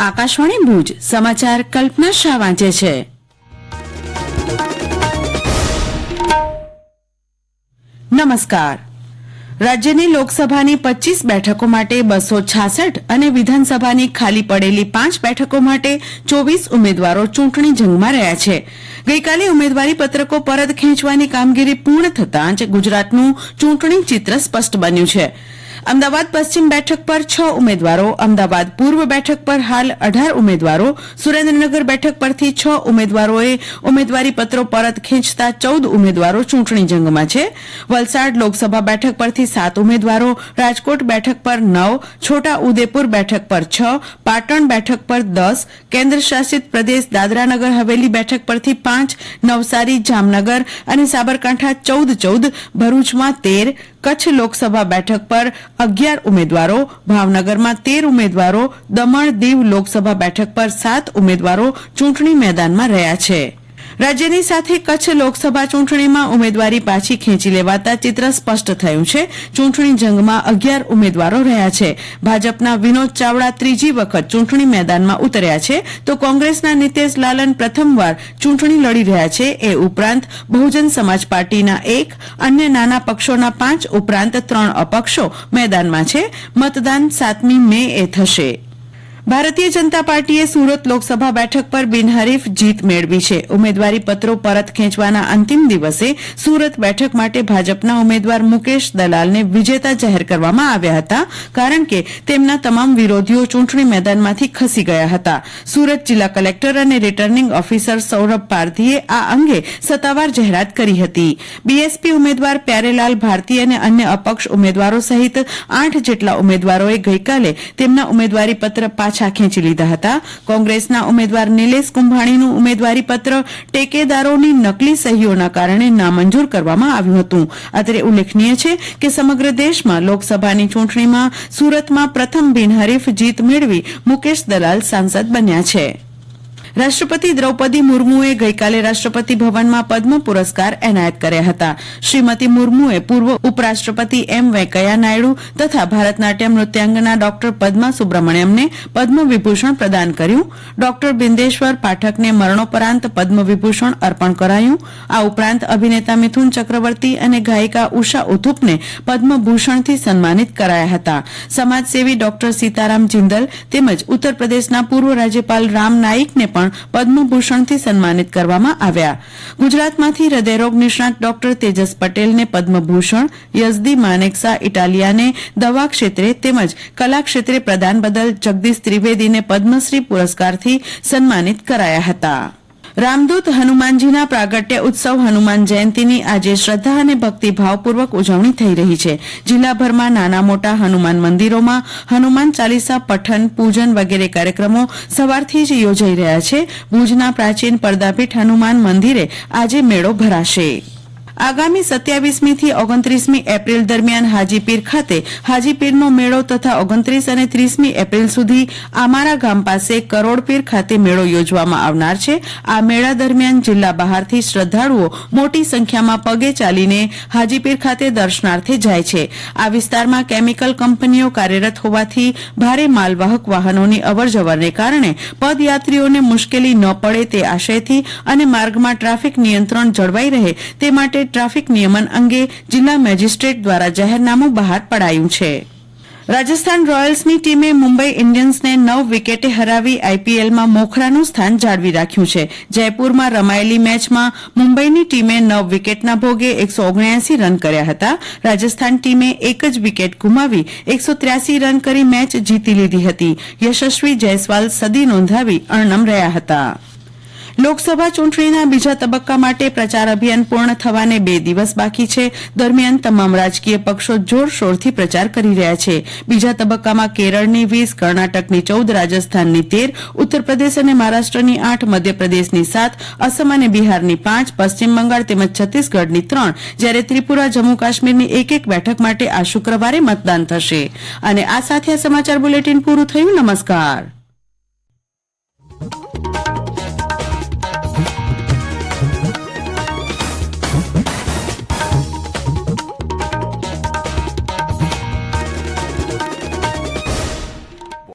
આકાશવાણી ભુજ, સમાચાર કલ્પના શાહ વાંચે છે. નમસ્કાર. રાજ્યની લોકસભાની પચીસ બેઠકો માટે બસો છાસઠ અને વિધાનસભાની ખાલી પડેલી પાંચ બેઠકો માટે ચોવીસ ઉમેદવારો ચૂંટણી જંગમાં રહ્યા છે. ગઈકાલે ઉમેદવારી પત્રકો પરત ખેંચવાની કામગીરી પૂર્ણ થતાં જ ગુજરાતનું ચૂંટણી ચિત્ર સ્પષ્ટ બન્યું છે. અમદાવાદ પશ્ચિમ બેઠક પર છ ઉમેદવારો, અમદાવાદ પૂર્વ બેઠક પર હાલ અઢાર ઉમેદવારો, સુરેન્દ્રનગર બેઠક પરથી છ ઉમેદવારોએ ઉમેદવારી પત્રો પરત ખેંચતા ચૌદ ઉમેદવારો ચૂંટણી જંગમાં છે. વલસાડ લોકસભા બેઠક પરથી સાત ઉમેદવારો, રાજકોટ બેઠક પર નવ, છોટા ઉદેપુર બેઠક પર છ, પાટણ બેઠક પર દસ, કેન્દ્ર શાસિત પ્રદેશ દાદરાનગર હવેલી બેઠક પરથી પાંચ, નવસારી, જામનગર અને સાબરકાંઠા ચૌદ ચૌદ, ભરૂચમાં તેર કચ્છ લોકસભા બેઠક પર અગિયાર ઉમેદવારો, ભાવનગરમાં તેર ઉમેદવારો, દમણ દીવ લોકસભા બેઠક પર સાત ઉમેદવારો ચૂંટણી મેદાનમાં રહ્યા છે. રાજ્યની સાથે કચ્છ લોકસભા ચૂંટણીમાં ઉમેદવારી પાછી ખેંચી લેવાતા ચિત્ર સ્પષ્ટ થયું છે. ચૂંટણી જંગમાં અગિયાર ઉમેદવારો રહ્યા છે. ભાજપના વિનોદ ચાવડા ત્રીજી વખત ચૂંટણી મેદાનમાં ઉતર્યા છે. તો કોંગ્રેસના નિતેશ લાલન પ્રથમવાર ચૂંટણી લડી રહ્યા છે. એ ઉપરાંત બહુજન સમાજ પાર્ટીના એક, અન્ય નાના પક્ષોના પાંચ ઉપરાંત ત્રણ અપક્ષો મેદાનમાં છે. મતદાન સાતમી મે એ થશે. ભારતીય જનતા પાર્ટીએ સુરત લોકસભા બેઠક પર બિનહરીફ જીત મેળવી છે. ઉમેદવારી પત્રો પરત ખેંચવાના અંતિમ દિવસે સુરત બેઠક માટે ભાજપના ઉમેદવાર મુકેશ દલાલને વિજેતા જાહેર કરવામાં આવ્યા હતા, કારણ કે તેમના તમામ વિરોધીઓ ચૂંટણી મેદાનમાંથી ખસી ગયા હતા. સુરત જિલ્લા કલેક્ટર અને રિટર્નિંગ ઓફિસર સૌરભ પારધીએ આ અંગે સત્તાવાર જાહેરાત કરી હતી. બીએસપી ઉમેદવાર પ્યારેલાલ ભારતી અને અન્ય અપક્ષ ઉમેદવારો સહિત આઠ જેટલા ઉમેદવારોએ ગઈકાલે તેમના ઉમેદવારી પત્ર પાછા ખેંચી લીધા હતા. કોંગ્રેસના ઉમેદવાર નિલેશ કુંભાણીનું ઉમેદવારી પત્ર ટેકેદારોની નકલી સહીઓના કારણે નામંજૂર કરવામાં આવ્યું હતું. અત્રે ઉલ્લેખનીય છે કે સમગ્ર દેશમાં લોકસભાની ચૂંટણીમાં સુરતમાં પ્રથમ બિનહરીફ જીત મેળવી મુકેશ દલાલ સાંસદ બન્યા છે. રાષ્ટ્રપતિ દ્રૌપદી મુર્મુએ ગઈકાલે રાષ્ટ્રપતિ ભવનમાં પદ્મ પુરસ્કાર એનાયત કર્યા હતા. શ્રીમતી મુર્મુએ પૂર્વ ઉપરાષ્ટ્રપતિ એમ વેંકૈયા નાયડુ તથા ભારતનાટ્યમ નૃત્યાંગના ડોક્ટર પદ્મા સુબ્રમણ્યમને પદ્મ વિભૂષણ પ્રદાન કર્યું. ડોક્ટર બિંદેશ્વર પાઠકને મરણોપરાંત પદ્મ વિભૂષણ અર્પણ કરાયું. આ ઉપરાંત અભિનેતા મિથુન ચક્રવર્તી અને ગાયિકા ઉષા ઉથુપને પદ્મભૂષણથી સન્માનિત કરાયા હતા. સમાજસેવી ડોક્ટર સીતારામ જિંદલ તેમજ ઉત્તર પ્રદેશના પૂર્વ રાજ્યપાલ રામ નાઈકને પણ પદ્મભૂષણથી સન્માનિત કરવામાં આવ્યા. ગુજરાતમાંથી હૃદયરોગ નિષ્ણાત ડોક્ટર તેજસ પટેલને પદ્મભૂષણ યઝદી માનેકસા ઇટાલિયાને દવા ક્ષેત્રે તેમજ કલા ક્ષેત્રે પ્રદાન બદલ જગદીશ ત્રિવેદીને પદ્મશ્રી પુરસ્કારથી સન્માનિત કરાયા હતા. રામદૂત હનુમાનજીના પ્રાગટ્ય ઉત્સવ હનુમાન જયંતીની આજે શ્રદ્ધા અને ભક્તિભાવપૂર્વક ઉજવણી થઈ રહી છે. જિલ્લાભરમાં નાના મોટા હનુમાન મંદિરોમાં હનુમાન ચાલીસા પઠન, પૂજન વગેરે કાર્યક્રમો સવારથી જ યોજાઈ રહ્યા છે. ભુજના પ્રાચીન પડદાપીઠ હનુમાન મંદિરે આજે મેળો ભરાશે. આગામી સત્યાવીસમી થી ઓગણત્રીસમી એપ્રિલ દરમિયાન હાજીપીર ખાતે હાજીપીરનો મેળો તથા ઓગણત્રીસ અને ત્રીસમી એપ્રિલ સુધી અમારા ગામ પાસે કરોડપીર ખાતે મેળો યોજવામાં આવનાર છે. આ મેળા દરમિયાન જિલ્લા બહારથી શ્રદ્ધાળુઓ મોટી સંખ્યામાં પગે ચાલીને હાજીપીર ખાતે દર્શનાર્થે જાય છે. આ વિસ્તારમાં કેમિકલ કંપનીઓ કાર્યરત હોવાથી ભારે માલવાહક વાહનોની અવરજવરને કારણે પદયાત્રીઓને મુશ્કેલી ન પડે તે આશયથી અને માર્ગમાં ટ્રાફિક નિયંત્રણ જળવાઈ રહે તે માટે ટ્રાફિક નિયમન અંગે જિલ્લા મેજિસ્ટ્રેટ દ્વારા જાહેરનામું બહાર પડાયું છે. રાજસ્થાન રોયલ્સની ટીમે મુંબઈ ઇન્ડિયન્સને નવ વિકેટે હરાવી આઈપીએલમાં મોખરાનું સ્થાન જાળવી રાખ્યું છે. જયપુરમાં રમાયેલી મેચમાં મુંબઈની ટીમે નવ વિકેટના ભોગે એકસો રન કર્યા હતા. રાજસ્થાન ટીમે એક જ વિકેટ ગુમાવી એકસો રન કરી મેચ જીતી લીધી હતી. યશસ્વી જયસ્વાલ સદી નોંધાવી અણનમ રહ્યા હતા. લોકસભા ચૂંટણીના બીજા તબક્કા માટે પ્રચાર અભિયાન પૂર્ણ થવાને બે દિવસ બાકી છે. દરમિયાન તમામ રાજકીય પક્ષો જોરશોરથી પ્રચાર કરી રહ્યા છે. બીજા તબક્કામાં કેરળની વીસ, કર્ણાટકની ચૌદ, રાજસ્થાનની તેર ઉત્તર પ્રદેશ અને મહારાષ્ટ્રની આઠ, મધ્યપ્રદેશની સાત અસમ અને બિહારની પાંચ, પશ્ચિમ બંગાળ તેમજ છત્તીસગઢની ત્રણ, જ્યારે ત્રિપુરા, જમ્મુ કાશ્મીરની એક એક બેઠક માટે આ શુક્રવારે મતદાન થશે. અને આ સાથે આ સમાચાર બુલેટિન પૂરું થયું. નમસ્કાર.